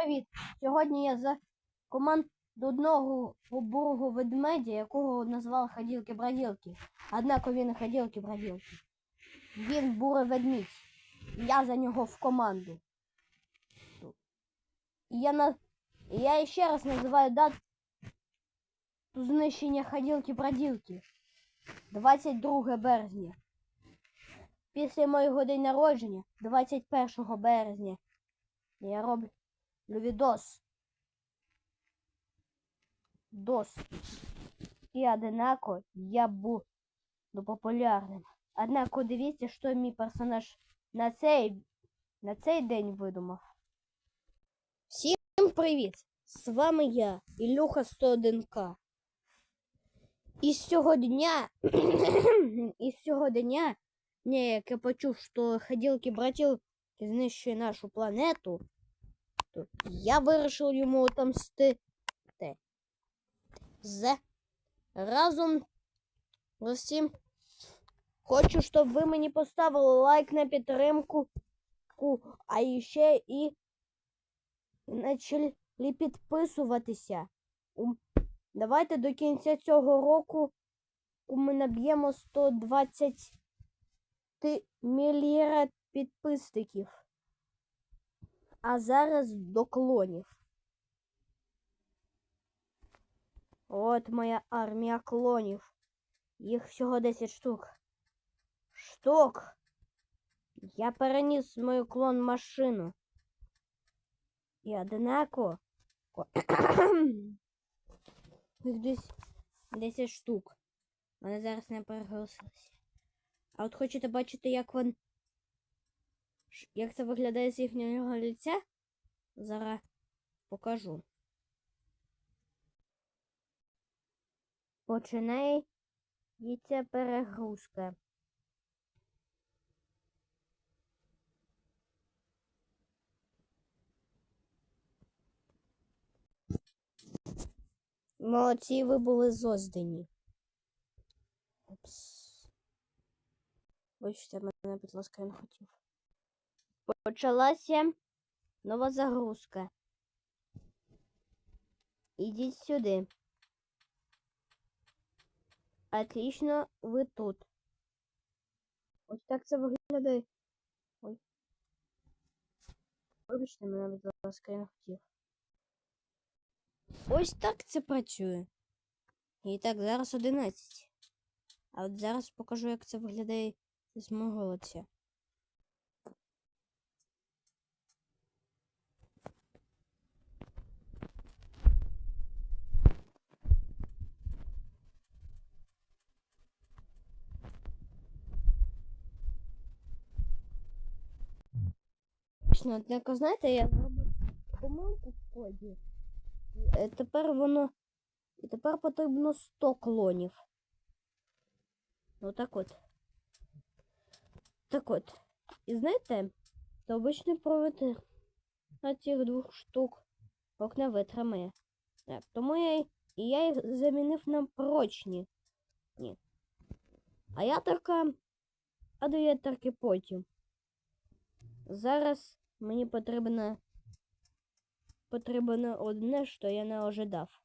привіт! Сьогодні я за команду одного бурого ведмедя, якого назвали ходілки-броділки. Однако він не ходілки-броділки. Він бурий ведмідь. Я за нього в команду. Я, на... я ще раз називаю дату знищення ходілки-броділки. 22 березня. Після моєго день народження, 21 березня, я роблю відос. Дос. І одинако я буду популярним. Однако дивіться, що мій персонаж на цей, на цей день видумав. Всім привіт! З вами я, Ілюха 101К. І з цього дня, і дня, не, як я почув, що ходілки братілки знищує нашу планету, то я вирішив йому отомстити. З разом з усім хочу, щоб ви мені поставили лайк на підтримку, а ще і почали підписуватися. Давайте до кінця цього року ми наб'ємо 120 мільярд підписників. А зараз до клонів. От моя армія клонів. Їх всього 10 штук. Штук. Я переніс мою клон машину. І одинаково. Їх десь 10 штук. Вони зараз не переголосилися. А от хочете бачити, як він. Як це виглядає з їхнього лиця? Зараз покажу. Починається перегрузка. Молодці, ви були зоздані. Опс. Вибачте мене, будь ласка, я не хотів. Почалася нова загрузка. Ідіть сюди. Отлично, ви тут. Ось так це виглядає. Ой. Вибачте мене, будь ласка, я не хотів. Ось так це працює. І так, зараз 11. А от зараз покажу, як це виглядає з мого лиця. Точно, однако, знаєте, я зробив помилку в коді. Е, Тепер воно. І тепер потрібно 100 клонів. Ну так от. Так от. І знаєте, то обичний провід на цих двох штук рок не витримає. Е, Тому я і я їх замінив на прочні. Ні. А я така. А до я тільки потім. Зараз мені потрібно потрібно одне, що я не ожидав.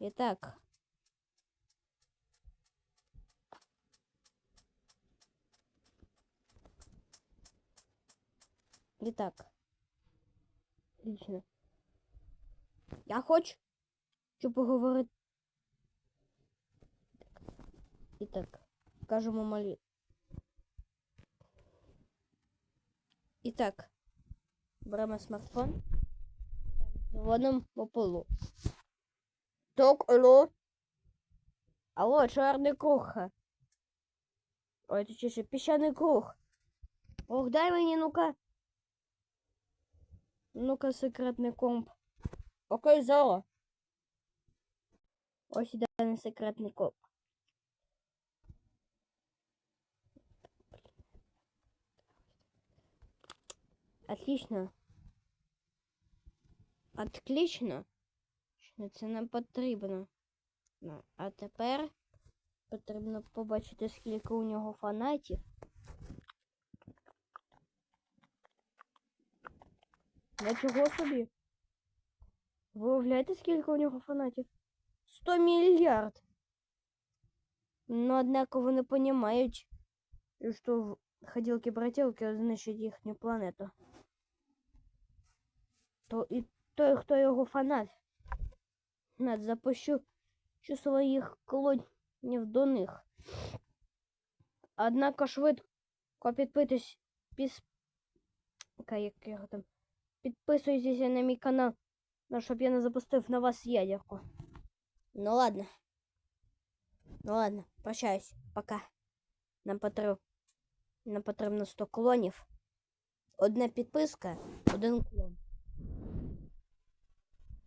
І так. І так. Отлично. Я хочу щоб поговорити. І так, кажемо малі. І так, беремо смартфон. Заводимо по полу. Так, алло. Алло, чорний круг. Ой, це ще піщаний круг. Ох, дай мені, ну-ка. Ну-ка, секретний комп. Окей, зараз. Ось іде на секретний комп. Отлично. Отлично. Це нам потрібно. Ну, а тепер потрібно побачити, скільки у нього фанатів. Нічого собі. Ви уявляєте, скільки у нього фанатів? 100 мільярд. Ну, однако вони розуміють, що в ходілки-броділки знищать їхню планету. То і той, хто його фанат, над запущу своїх колонів до них. Однако швидко підпитись, піс... Як його там. Підписуйтесь на мій канал, ну, щоб я не запустив на вас ядерку. Ну ладно. Ну ладно, прощаюсь. Пока. Нам потрібно, нам потрібно 100 клонів. Одна підписка, один клон.